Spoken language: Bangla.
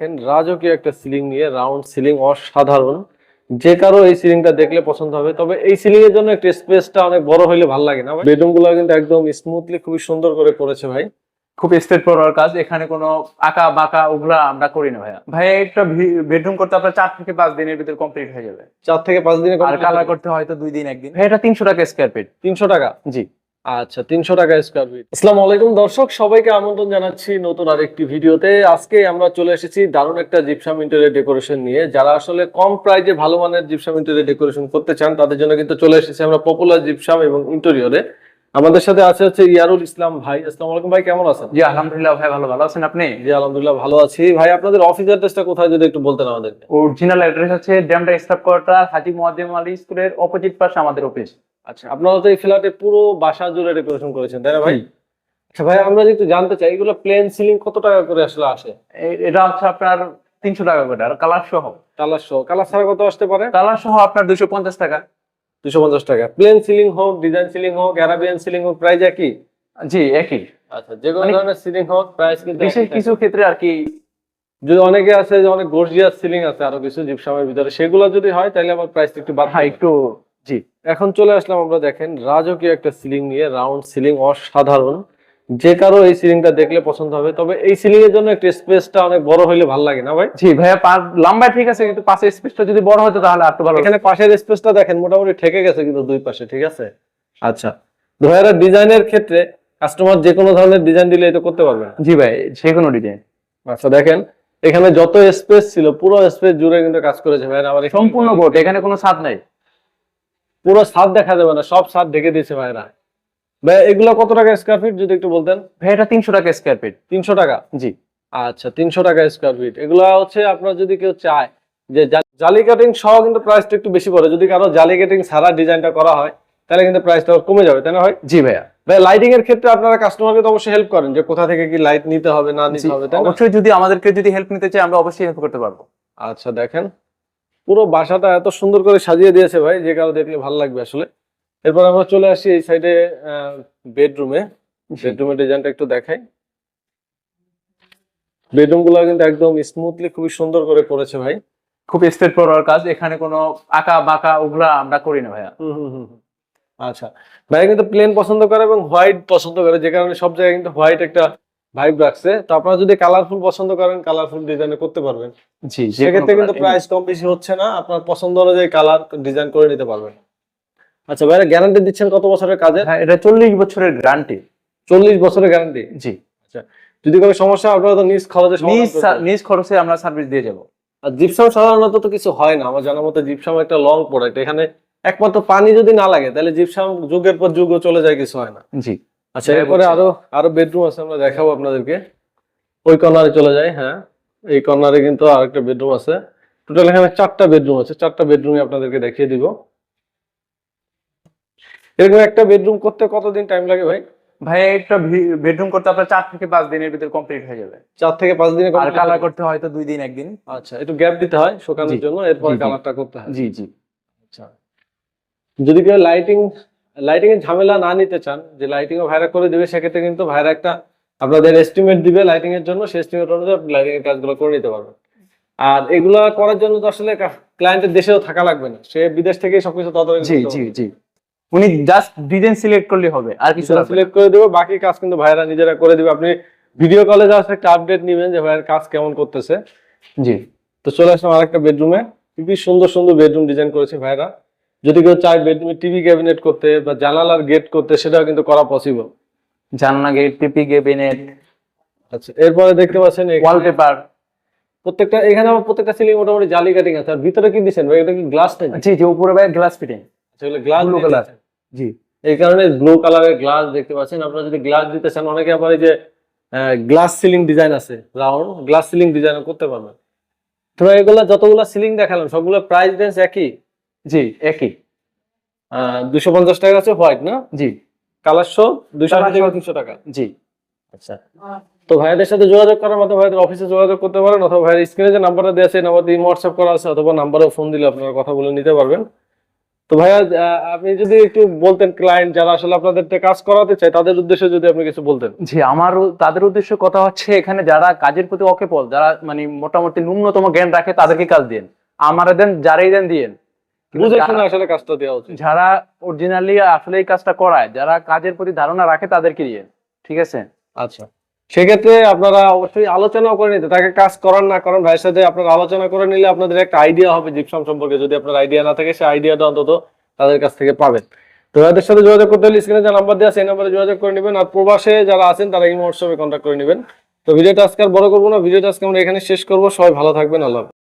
দেখেন রাজকীয় একটা সিলিং নিয়ে রাউন্ড সিলিং অসাধারণ। যে কারও এই সিলিংটা দেখলে পছন্দ হবে তবে এই সিলিং এর জন্য একটু স্পেসটা অনেক বড় হলে ভালো লাগে না বেডরুমগুলো কিন্তু একদম স্মুথলি খুবই সুন্দর করে করেছে ভাই। খুব স্ট্রেট ফরওয়ার্ড কাজ এখানে কোনো আঁকা বাঁকা ওগুলা আমরা করি না ভাইয়া। ভাইয়া একটা বেডরুম করতে আপনার চার থেকে পাঁচ দিনের ভিতরে কমপ্লিট হয়ে যাবে। চার থেকে পাঁচ দিনে আর কালার করতে হয়তো দুই দিন একদিন। ভাই এটা তিনশো টাকা স্কোয়ার ফিট তিনশো টাকা? জি। আচ্ছা তিনশো টাকা স্কোয়ার ফিট আসসালামু আলাইকুম দর্শক সবাইকে আমন্ত্রণ জানাচ্ছি নতুন আরেকটি ভিডিওতে। আজকে আমরা চলে এসেছি দারুণ একটা জিপসাম ইন্টেরিয়র ডেকোরেশন নিয়ে। যারা আসলে কম প্রাইজে ভালো মানের জিপসাম ইন্টেরিয়র ডেকোরেশন করতে চান তাদের জন্য কিন্তু চলে এসেছি আমরা পপুলার জিপসাম এবং ইন্টেরিয়রে আমাদের সাথে আছে হচ্ছে ইয়ারুল ইসলাম ভাই। আসসালামু আলাইকুম ভাই কেমন আছেন? জি আলহামদুলিল্লাহ ভাই ভালো। ভালো আছেন আপনি? জি আলহামদুলিল্লাহ ভালো আছি। ভাই আপনাদের অফিস অ্যাড্রেসটা কোথায় যদি একটু বলতেন আমাদেরকে। অরিজিনাল অ্যাড্রেস হচ্ছে ড্যামটা স্টাফ কোয়ার্টার হাজি মোয়াদ্দেম আলী স্কুলের অপোজিট পাশে আমাদের অফিস আচ্ছা আপনারা তো এই ফ্ল্যাটে পুরো বাসা জুড়ে ডেকোরেশন করেছেন তাই না ভাই? আচ্ছা ভাই আমরা যদি জানতে চাই এগুলো প্লেন সিলিং কত টাকা করে আসলে আসে? এটা হচ্ছে আপনার তিনশো টাকা করে আর কালার সহ। কালার সহ। কালার ছাড়া কত আসতে পারে? কালার সহ আপনার দুশো পঞ্চাশ টাকা। দুশো পঞ্চাশ টাকা। প্লেন সিলিং হোক ডিজাইন সিলিং হোক অ্যারাবিয়ান সিলিং হোক প্রাইস একই? জি একই। আচ্ছা যে কোনো মানে- ধরনের সিলিং হোক প্রাইস কিন্তু বিশেষ কিছু ক্ষেত্রে আর কি যদি অনেকে আছে যে অনেক গর্জিয়াস সিলিং আছে আরও কিছু জিপসামের ভিতরে সেগুলো যদি হয় তাহলে আবার প্রাইস একটু বাড়াই হ্যাঁ একটু জি। এখন চলে আসলাম আমরা দেখেন রাজকীয় একটা সিলিং নিয়ে রাউন্ড সিলিং অসাধারণ। যে কারও এই সিলিংটা দেখলে পছন্দ হবে তবে এই সিলিং এর জন্য একটু স্পেসটা অনেক বড় হলে ভালো লাগে না ভাই? জি ভাইয়া লম্বা ঠিক আছে কিন্তু পাশের স্পেসটা যদি বড় হতো তাহলে আর ভালো এখানে পাশের স্পেসটা দেখেন মোটামুটি ঠেকে গেছে কিন্তু দুই পাশে ঠিক আছে? আচ্ছা। ধরেন ডিজাইনের ক্ষেত্রে কাস্টমার যে কোনো ধরনের ডিজাইন দিলে এটা করতে পারবে জি ভাই যে কোনো ডিজাইন আচ্ছা দেখেন এখানে যত স্পেস ছিল পুরো স্পেস জুড়ে কিন্তু কাজ করেছে ভাই আবার সম্পূর্ণ বোর্ড এখানে কোনো ছাদ নাই। পুরো ছাদ দেখা যাবে না সব ছাদ ঢেকে দিয়েছে ভাইরা। ভাই এগুলো কত টাকা স্কোয়ার ফিট যদি একটু বলতেন? ভাই এটা তিনশো টাকা স্কোয়ার ফিট তিনশো টাকা? জি। আচ্ছা তিনশো টাকা স্কোয়ার ফিট এগুলো হচ্ছে আপনার যদি কেউ চায় যে জালি কাটিং সহ কিন্তু প্রাইসটা একটু বেশি পড়ে। যদি কারও জালি কাটিং ছাড়া ডিজাইনটা করা হয় তাহলে কিন্তু প্রাইসটা কমে যাবে তাই না ভাই? জি ভাইয়া। ভাই লাইটিং এর ক্ষেত্রে আপনারা কাস্টমারকে তো অবশ্যই হেল্প করেন যে কোথা থেকে কি লাইট নিতে হবে না নিতে হবে তাই না? অবশ্যই যদি আমাদেরকে যদি হেল্প নিতে চাই আমরা অবশ্যই হেল্প করতে পারব। আচ্ছা দেখেন। পুরো বাসাটা এত সুন্দর করে সাজিয়ে দিয়েছে ভাই যে কারও দেখলে ভালো লাগবে আসলে। এরপর আমরা চলে আসি এই সাইডে বেডরুমে বেডরুমের ডিজাইনটা একটু দেখাই। বেডরুমগুলো কিন্তু একদম স্মুথলি খুবই সুন্দর করে করেছে ভাই। খুব স্ট্রেট ফরওয়ার্ড কাজ এখানে কোনো আঁকা বাঁকা ওগুলা আমরা করি না ভাইয়া। আচ্ছা। ভাই কিন্তু প্লেন পছন্দ করে এবং হোয়াইট পছন্দ করে যে কারণে সব জায়গায় কিন্তু হোয়াইট একটা ভাইব রাখছে। তো আপনারা যদি কালারফুল পছন্দ করেন কালারফুল ডিজাইনে করতে পারবেন। জি সেক্ষেত্রে কিন্তু প্রাইস কম বেশি হচ্ছে না আপনার পছন্দ অনুযায়ী কালার ডিজাইন করে নিতে পারবেন। আচ্ছা ভাইরা গ্যারান্টি দিচ্ছেন কত বছরের কাজে হ্যাঁ এটা চল্লিশ বছরের গ্যারান্টি চল্লিশ বছরের গ্যারান্টি জি। যদি কোনো সমস্যা হয়, আপনারা তো নিজ খরচে নিজ নিজ খরচে আমরা সার্ভিস দিয়ে যাব। আর জিপসাম সাধারণত তো কিছু হয় না আমার জানার মতো জিপসাম একটা লং প্রোডাক্ট এখানে একমাত্র পানি যদি না লাগে তাহলে জিপসাম যুগের পর যুগ চলে যায় কিছু হয় না। জি। আচ্ছা এরপরে আরও আরও বেডরুম আছে আমরা দেখাবো আপনাদেরকে। ওই কর্নারে চলে যাই হ্যাঁ। এই কর্নারে কিন্তু আরেকটা বেডরুম আছে। টোটাল এখানে চারটা বেডরুম আছে। চারটা বেডরুমে আপনাদেরকে দেখিয়ে দিব। এরকম একটা বেডরুম করতে কতদিন টাইম লাগে ভাই? ভাই একটা বেডরুম করতে আপনার চার থেকে পাঁচ দিনের ভিতরে কমপ্লিট হয়ে যাবে। চার থেকে পাঁচ দিনে আর কালার করতে হয় তো দুই দিন একদিন। আচ্ছা একটু গ্যাপ দিতে হয় শোকানোর জন্য এরপর। কালারটা করতে হয়। জি জি। আচ্ছা। যদি কেউ লাইটিং লাইটিং এর ঝামেলা না নিতে চান যে লাইটিং ও ভাইরা করে দিবে সেক্ষেত্রে কিন্তু ভাইরা একটা আপনাদের এস্টিমেট দিবে লাইটিং এর জন্য সেই এস্টিমেট অনুযায়ী আপনি লাইটিং এর কাজগুলো করে নিতে পারবেন। আর এগুলা করার জন্য তো আসলে ক্লায়েন্টের দেশেও থাকা লাগবে না। সে বিদেশ থেকেই সবকিছু তদারকি জি জি জি। উনি জাস্ট ডিজাইন সিলেক্ট করলে হবে আর কিছু না। সিলেক্ট করে দেবে বাকি কাজ কিন্তু ভাইরা নিজেরা করে দিবে। আপনি ভিডিও কলে জাস্ট একটা আপডেট নেবেন যে ভাইয়ের কাজ কেমন করতেছে। জি। তো চলে আসলাম আরেকটা বেডরুমে খুবই সুন্দর সুন্দর বেডরুম ডিজাইন করেছে ভাইরা। যদি কেউ চায় বেডরুমে টিভি ক্যাবিনেট করতে বা জানালার গেট করতে সেটাও কিন্তু করা পসিবল জানলা গেট টিপি গেবিনেট আচ্ছা এরপরে দেখতে পাচ্ছেন ওয়ালপেপার প্রত্যেকটা এখানে আমার প্রত্যেকটা সিলিং মোটামুটি জালি কাটিং আছে। আর ভিতরে কি দিচ্ছেন ভাই? এটা কি গ্লাস নেই? জি জি উপরে ভাই গ্লাস ফিটিং সেগুলো গ্লাস ব্লু কালার জি এই কারণে ব্লু কালারের গ্লাস দেখতে পাচ্ছেন। আপনারা যদি গ্লাস দিতে চান অনেকে আবার এই যে গ্লাস সিলিং ডিজাইন আছে রাউন্ড গ্লাস সিলিং ডিজাইন করতে পারবেন। তো এগুলা যতগুলো সিলিং দেখালাম সবগুলো প্রাইস রেঞ্জ একই? জি একই। দুশো পঞ্চাশ টাকা আছে হোয়াইট না? জি। কালার শো দুশো তিনশো টাকা। জি। আচ্ছা। তো ভাইয়াদের সাথে যোগাযোগ করার মতো ভাইয়াদের অফিসে যোগাযোগ করতে পারেন অথবা ভাইয়ের স্ক্রিনে যে নাম্বারটা দেওয়া আছে নাম্বার দিয়ে হোয়াটসঅ্যাপ করা আছে অথবা নাম্বারেও ফোন দিলে আপনারা কথা বলে নিতে পারবেন। তো ভাইয়া আপনি যদি একটু বলতেন ক্লায়েন্ট যারা আসলে আপনাদের কাজ করাতে চায় তাদের উদ্দেশ্যে যদি আপনি কিছু বলতেন। জি আমার তাদের উদ্দেশ্য কথা হচ্ছে এখানে যারা কাজের প্রতি অকেপল যারা মানে মোটামুটি ন্যূনতম জ্ঞান রাখে তাদেরকে কাজ দিন আমারে দেন যারাই দেন কিন্তু বুঝে যারা- শুনে আসলে কাজটা দেওয়া উচিত। যারা অরিজিনালি আসলে এই কাজটা করায় যারা কাজের প্রতি ধারণা রাখে তাদেরকে দিয়ে ঠিক আছে? আচ্ছা। সেক্ষেত্রে আপনারা অবশ্যই করে নিতে তাকে কাজ করান না করান ভাইয়ের সাথে আপনারা আলোচনা করে নিলে আপনাদের একটা আইডিয়া হবে জিপসাম সম্পর্কে। যদি আপনার আইডিয়া না থাকে সেই আইডিয়াটা অন্তত তাদের কাছ থেকে পাবেন। তো এদের সাথে যোগাযোগ করতে হলে স্ক্রিনে যে নাম্বার দেওয়া সেই নাম্বারে যোগাযোগ করে নেবেন। আর প্রবাসে যারা আছেন তারা এই হোয়াটসঅ্যাপে কন্ট্যাক্ট করে নেবেন। তো ভিডিওটা আজকে আর বড় করব না ভিডিওটা আজকে আমরা এখানে শেষ করব। সবাই ভালো থাকবেন আল্লাহ।